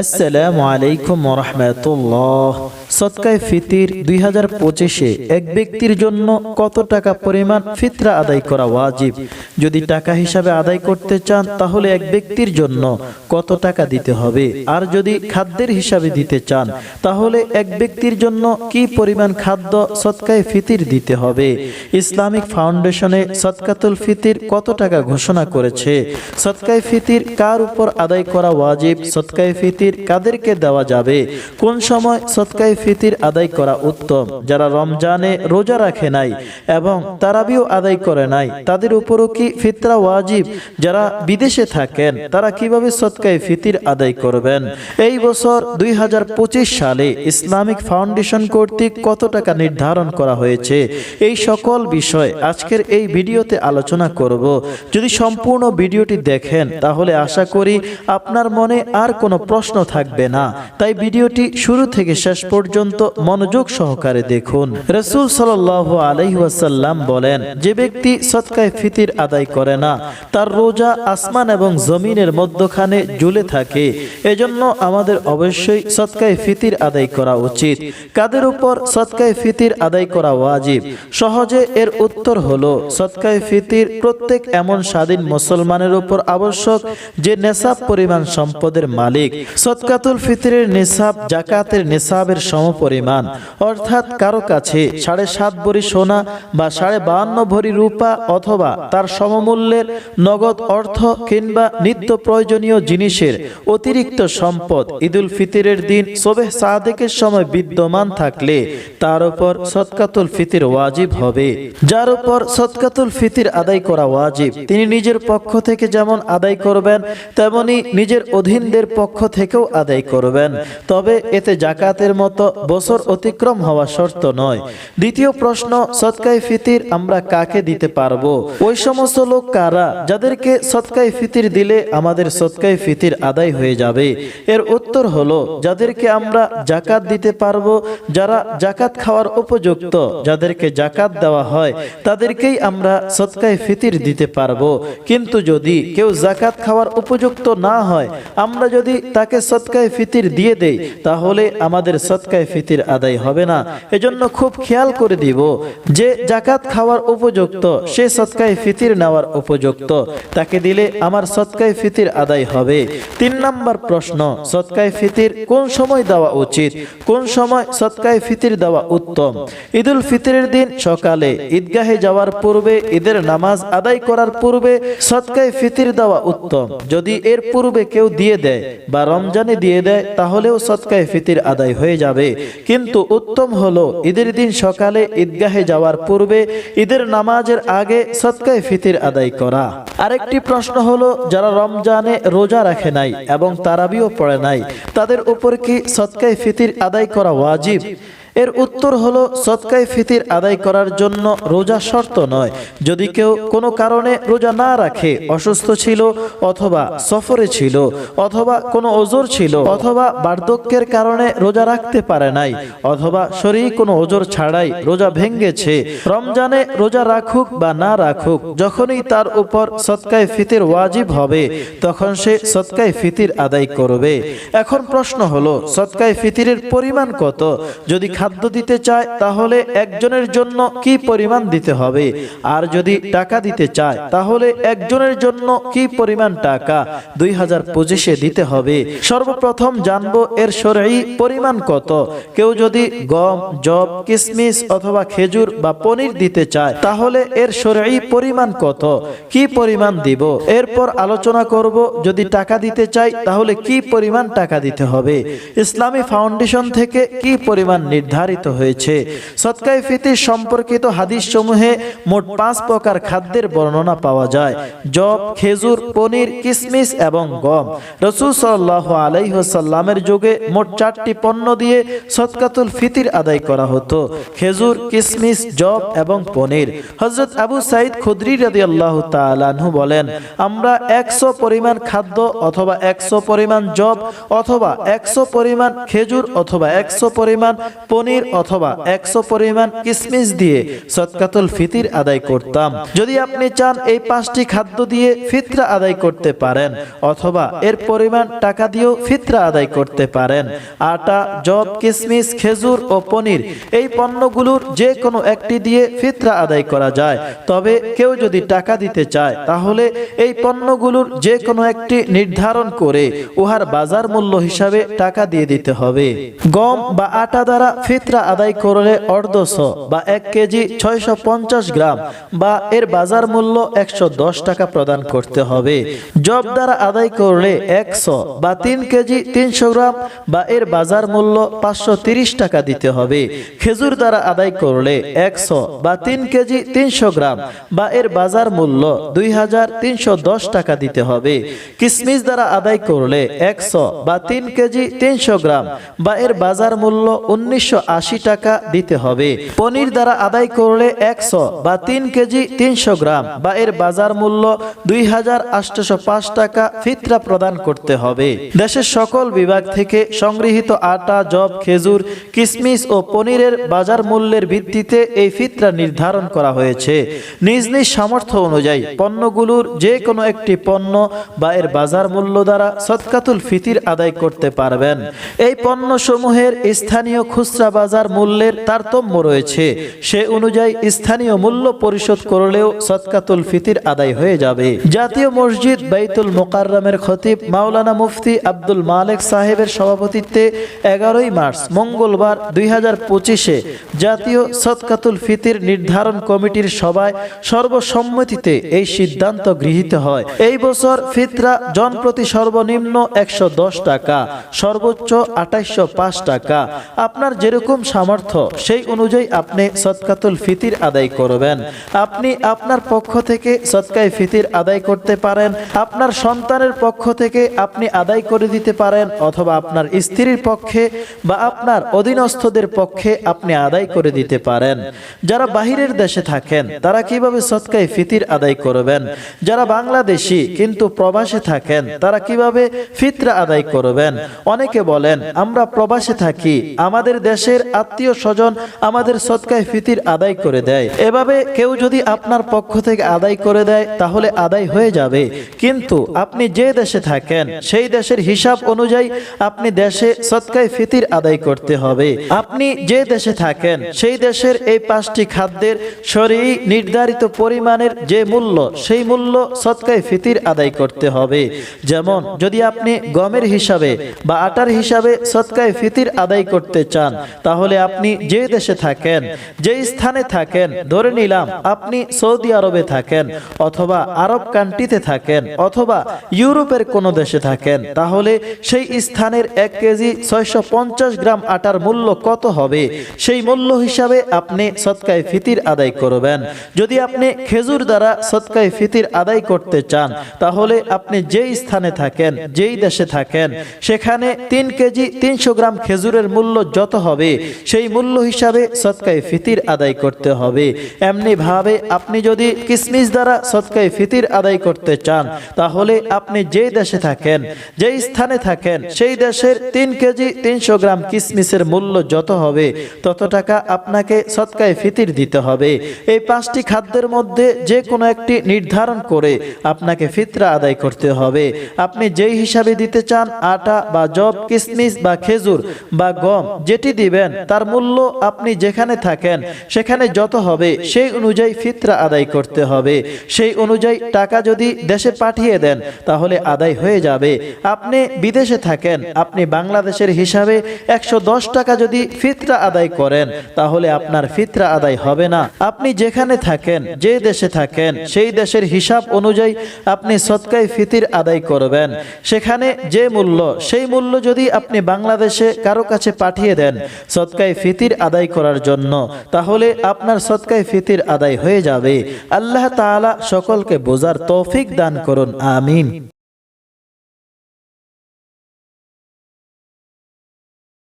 আসসালামু আলাইকুম রহমতুল্লাহ সৎকায় ফিতির দুই হাজার পঁচিশে এক ব্যক্তির জন্য কত টাকা পরিমাণ ফিতরা আদায় করা ওয়াজিব? যদি টাকা হিসাবে আদায় করতে চান, তাহলে এক ব্যক্তির জন্য কত টাকা দিতে হবে? আর যদি খাদ্যের হিসাবে দিতে চান, তাহলে এক ব্যক্তির জন্য কি পরিমাণ খাদ্য সৎকায় ফিতির দিতে হবে? ইসলামিক ফাউন্ডেশনে সৎকাতুল ফিতির কত টাকা ঘোষণা করেছে? সৎকায় ফিতির কার উপর আদায় করা ওয়াজিব? সৎকায় ফিতির কাদেরকে দেওয়া যাবে। কোন সময় সৎকায় ফিতির আদায় করা উত্তম? যারা রমজানে রোজা রাখে নাই এবং তারাবিও আদায় করে নাই, তাদের উপরও কি ফিতরা ওয়াজিব? যারা বিদেশে থাকেন, তারা কীভাবে সৎকায় ফিতির আদায় করবেন? এই বছর দুই সালে ইসলামিক ফাউন্ডেশন কর্তৃক কত টাকা নির্ধারণ করা হয়েছে? এই সকল বিষয় আজকের এই ভিডিওতে আলোচনা করব। যদি সম্পূর্ণ ভিডিওটি দেখেন, তাহলে আশা করি আপনার মনে আর কোনো প্রশ্ন থাকবে না। তাই ভিডিওটি শুরু থেকে শেষ পর্যন্ত মনোযোগ সহকারে দেখুন। রসুল সাল আলহি বলেন, যে ব্যক্তি সৎকায় ফিতির আদায় করে না, তার রোজা আসমান এবং জমিনের মধ্যখানে ঝুলে থাকে। এজন্য আমাদের অবশ্যই সৎকায় ফিতির আদায় করা উচিত। কাদের উপর সৎকায় ফিতির আদায় করা ওয়াজিব? সহজে এর উত্তর হলো, সৎকায় ফিতির প্রত্যেক এমন স্বাধীন মুসলমানের উপর আবশ্যক যে নেশাব পরিমাণ সম্পদের মালিক। সৎকাতুল ফিতরের নিসাব জাকাতের নিসাবের সমপরিমাণ। অর্থাৎ কারও কাছে সাড়ে সাত ভরি সোনা বা সাড়ে বাহান্ন ভরি রূপা অথবা তার সমমূল্যের নগদ অর্থ কিংবা নিত্য প্রয়োজনীয় জিনিসের অতিরিক্ত সম্পদ ঈদুল ফিতরের দিন সোবেহ সাদেকের সময় বিদ্যমান থাকলে তার উপর সৎকাতুল ফিতির ওয়াজিব হবে। যার উপর সৎকাতুল ফিতির আদায় করা ওয়াজিব। তিনি নিজের পক্ষ থেকে যেমন আদায় করবেন, তেমনি নিজের অধীনদের পক্ষ থেকেও আদায় করবেন। তবে এতে জাকাতের মতো বছর অতিক্রম হওয়া শর্ত নয়। দ্বিতীয় প্রশ্ন সৎকাই ফিতির আমরা কাকে দিতে পারব? ওই সমস্ত লোক কারা? যাদেরকে সৎকাই ফিতির দিলে আমাদের সৎকাই ফিতির আদায় হয়ে যাবে। এর উত্তর হলো, যাদেরকে আমরা জাকাত দিতে পারব, যারা জাকাত খাওয়ার উপযুক্ত, যাদেরকে জাকাত দেওয়া হয়, তাদেরকেই আমরা সৎকায় ফিতির দিতে পারব। কিন্তু যদি কেউ জাকাত খাওয়ার উপযুক্ত না হয়, আমরা যদি তাকে সৎকায় ফিতির দিয়ে দেই, তাহলে আমাদের সৎকায় ফিতির আদায় হবে না। এজন্য খুব খেয়াল করে দিব যে জাকাত খাওয়ার উপযুক্ত, সে সৎকায় ফিতির নেওয়ার উপযুক্ত। তাকে দিলে আমার সৎকায় ফিতির আদায় হবে। তিন নম্বর প্রশ্ন, সৎকায় ফিতির কোন সময় দেওয়া উচিত? কোন সময় সৎকায় ফিতির দেওয়া উত্তম? ঈদুল ফিতরের দিন সকালে ঈদগাহে যাওয়ার পূর্বে, ঈদের নামাজ আদায় করার পূর্বে সৎকায় ফিতির দেওয়া উত্তম। যদি এর পূর্বে কেউ দিয়ে দেয় বা রমজানে দিয়ে দেয়, তাহলেও সৎকায় ফিতির আদায় হয়ে যাবে। কিন্তু উত্তম হলো, ঈদের দিন সকালে ঈদগাহে যাওয়ার পূর্বে ঈদের নামাজের আগে সৎকায় ফিতির আদায় করা। আরেকটি প্রশ্ন হলো, যারা রমজানে রোজা রাখে নাই এবং তারাবিও পড়ে নাই, তাদের উপর কি সৎকায় ফিতির আদায় করা ওয়াজিব? এর উত্তর হলো, সৎকায় ফিতির আদায় করার জন্য রোজা শর্ত নয়। যদি কেউ কোনো কারণে রোজা না রাখে, অসুস্থ ছিল অথবা সফরে ছিল, অথবা কোনো ওজোর ছিল, অথবা বার্ধক্যের কারণে রোজা রাখতে পারে নাই, অথবা শরীর কোনো ওজোর ছাড়াই রোজা ভেঙ্গেছে রমজানে রোজা রাখুক বা না রাখুক, যখনই তার উপর সৎকায় ফিতির ওয়াজিব হবে, তখন সে সৎকায় ফিতির আদায় করবে। এখন প্রশ্ন হলো, সৎকায় ফিতিরের পরিমাণ কত? যদি খাদ্য দিতে চায়, তাহলে একজনের জন্য কি পরিমাণ দিতে হবে? আর যদি টাকা দিতে চায়, তাহলে একজনের জন্য কি পরিমাণ টাকা? দুই হাজার পঁচিশে দিতে হবে। সর্বপ্রথম জানব এর সরাই পরিমাণ কত। কেউ যদি গম জব কিসমিস অথবা খেজুর বা পনির দিতে চায়, তাহলে এর সরাই পরিমাণ কত? কি পরিমাণ দিব? এরপর আলোচনা করব, যদি টাকা দিতে চাই তাহলে কি পরিমাণ টাকা দিতে হবে? ইসলামী ফাউন্ডেশন থেকে কি পরিমাণ নির্ধারিত হয়েছে। সৎকাই ফিতির সম্পর্কিত হাদিস সমূহে মোট পাঁচ প্রকার খাদ্যের বর্ণনা পাওয়া যায়। জব, খেজুর, পনির, কিসমিস এবং গম। রসুল আলাইসাল্লামের যুগে মোট চারটি পণ্য দিয়ে সৎকাতুল ফিতির আদায় করা হতো। খেজুর, কিসমিস, জব এবং পনির। হজরত আবু সাইদ খুদ্রি রাদি আল্লাহ তালানহু বলেন, আমরা একশো পরিমাণ খাদ্য অথবা একশো পরিমাণ জব অথবা একশো পরিমাণ খেজুর অথবা একশো পরিমাণ পনির পনির অথবা একশো পরিমাণ কিসমিস দিয়ে সৎকাতুল ফিতির আদায় করতাম। যদি আপনি চান এই পাঁচটি খাদ্য দিয়ে ফিতরা আদায় করতে পারেন, অথবা এর পরিমাণ টাকা দিয়েও ফিতরা আদায় করতে পারেন। আটা জব কিসমিস, খেজুর ও পনির এই পণ্যগুলোর যে কোনো একটি দিয়ে ফিতরা আদায় করা যায়। তবে কেউ যদি টাকা দিতে চায়, তাহলে এই পণ্যগুলোর যে কোনো একটি নির্ধারণ করে উহার বাজার মূল্য হিসাবে টাকা দিয়ে দিতে হবে। গম বা আটা দ্বারা ফিতরা আদায় করলে অর্ধশ বা এক কেজি ছয়শো পঞ্চাশ গ্রাম বা এর বাজার মূল্য একশো দশ টাকা প্রদান করতে হবে। জব দ্বারা আদায় করলে একশো বা তিন কেজি তিনশো গ্রাম বা এর বাজার মূল্য পাঁচশো টাকা দিতে হবে। খেজুর দ্বারা আদায় করলে একশো বা তিন কেজি তিনশো গ্রাম বা এর বাজার মূল্য দুই হাজার তিনশো দশ টাকা দিতে হবে। কিসমিস দ্বারা আদায় করলে একশো বা তিন কেজি তিনশো গ্রাম বা এর বাজার মূল্য উনিশশো আশি টাকা দিতে হবে। পনির দ্বারা আদায় করলে একশো বা তিন কেজি তিনশো গ্রাম বা এর বাজার মূল্য দুই হাজার আটশো পাঁচ টাকা ফিতরা প্রদান করতে হবে। দেশের সকল বিভাগ থেকে সংগৃহীত আটা জব খেজুর, কিসমিস ও পনিরের বাজার মূল্যের ভিত্তিতে এই ফিতরা নির্ধারণ করা হয়েছে। নিজ নিজ সামর্থ্য অনুযায়ী পণ্যগুলোর যে কোনো একটি পণ্য বা এর বাজার মূল্য দ্বারা সৎকাতুল ফিতির আদায় করতে পারবেন। এই পণ্যসমূহের স্থানীয় খুচরা বাজার মূল্যের তারতম্য রয়েছে। সে অনুযায়ী স্থানীয় মূল্য পরিশোধ করলেও সৎকাতুল ফিতির আদায় হয়ে যাবে। জাতীয় মসজিদ বাইতুল মোকাররমের খতিব মাওলানা মুফতি আব্দুল মালেক সাহেবের সভাপতিত্বে এগারোই মার্চ, মঙ্গলবার দুই হাজার পঁচিশে জাতীয় সৎকাতুল ফিতির নির্ধারণ কমিটির সভায় সর্বসম্মতিতে এই সিদ্ধান্ত গৃহীত হয়। এই বছর ফিতরা জনপ্রতি সর্বনিম্ন একশো দশ টাকা, সর্বোচ্চ আঠাইশশো পাঁচ টাকা। আপনার যেরকম সামর্থ্য, সেই অনুযায়ী আপনি সৎকাতুল ফিতির আদায় করবেন। আপনি আপনার পক্ষ থেকে সৎকায় ফিতির আদায় করতে পারেন, আপনার সন্তানের পক্ষ থেকে আপনি আদায় করে দিতে পারেন, অথবা আপনার স্ত্রীর পক্ষে বা আপনার অধীনস্থদের পক্ষে আপনি আদায় করে দিতে পারেন। যারা বাহিরের দেশে থাকেন, তারা কীভাবে সৎকায় ফিতির আদায় করবেন? যারা বাংলাদেশি কিন্তু প্রবাসে থাকেন, তারা কীভাবে ফিতরা আদায় করবেন? অনেকে বলেন, আমরা প্রবাসে থাকি, আমাদের দেশের আত্মীয় স্বজন আমাদের সৎকায় ফিতির আদায় করে দেয়। এভাবে কেউ যদি আপনার পক্ষ থেকে আদায় করে দেয়, তাহলে আদায় হয়ে যাবে। কিন্তু আপনি যে দেশে থাকেন, সেই দেশের হিসাব অনুযায়ী আপনি দেশে সৎকায় ফিতির আদায় করতে হবে। আপনি যে দেশে থাকেন, সেই দেশের এই পাঁচটি খাদ্যের শরীর নির্ধারিত পরিমাণের যে মূল্য, সেই মূল্য সৎকায় ফিতির আদায় করতে হবে। যেমন, যদি আপনি গমের হিসাবে বা আটার হিসাবে সৎকায় ফিতির আদায় করতে চান তাহলে আপনি যে দেশে থাকেন, যে স্থানে থাকেন, ধরে নিলাম আপনি সৌদি আরবে থাকেন অথবা আরব কান্ট্রিতে থাকেন অথবা ইউরোপের কোনো দেশে থাকেন, তাহলে সেই স্থানের এক কেজি ছয়শো পঞ্চাশ গ্রাম আটার মূল্য কত হবে? সেই মূল্য হিসাবে আপনি সৎকায় ফিতির আদায় করবেন। যদি আপনি খেজুর দ্বারা সৎকায় ফিতির আদায় করতে চান, তাহলে আপনি যেই স্থানে থাকেন, যেই দেশে থাকেন, সেখানে তিন কেজি তিনশো গ্রাম খেজুরের মূল্য যত হবে সেই মূল্য হিসাবে সৎকায় ফিতির আদায় করতে হবে। এমনি ভাবে আপনি যদি কিসমিস দ্বারা সৎকায় ফিতির আদায় করতে চান, তাহলে আপনি যেই দেশে থাকেন, যেই স্থানে থাকেন, সেই দেশের তিন কেজি তিনশো গ্রাম কিসমিসের মূল্য যত হবে, তত টাকা আপনাকে সৎকায় ফিতির দিতে হবে। এই পাঁচটি খাদ্যের মধ্যে যে কোনো একটি নির্ধারণ করে আপনাকে ফিতরা আদায় করতে হবে। আপনি যেই হিসাবে দিতে চান, আটা বা জব কিসমিস বা খেজুর বা গম, যেটি দিবেন, তার মূল্য আপনি যেখানে থাকেন, সেখানে যত হবে, সেই অনুযায়ী ফিতরা আদায় করতে হবে। সেই অনুযায়ী টাকা যদি দেশে পাঠিয়ে দেন, তাহলে আদায় হয়ে যাবে। আপনি বিদেশে থাকেন, আপনি বাংলাদেশের হিসাবে একশো দশ টাকা যদি ফিতরা আদায় করেন, তাহলে আপনার ফিতরা আদায় হবে না। আপনি যেখানে থাকেন, যে দেশে থাকেন, সেই দেশের হিসাব অনুযায়ী আপনি সৎকায় ফিতির আদায় করবেন। সেখানে যে মূল্য, সেই মূল্য যদি আপনি বাংলাদেশে কারও কাছে পাঠিয়ে দেন সৎকায় ফিতির আদায় করার জন্য, তাহলে আপনার সৎকায় ফিতির আদায় হয়ে যাবে। আল্লাহ তালা সকলকে বোঝার তৌফিক দান করুন, আমিন।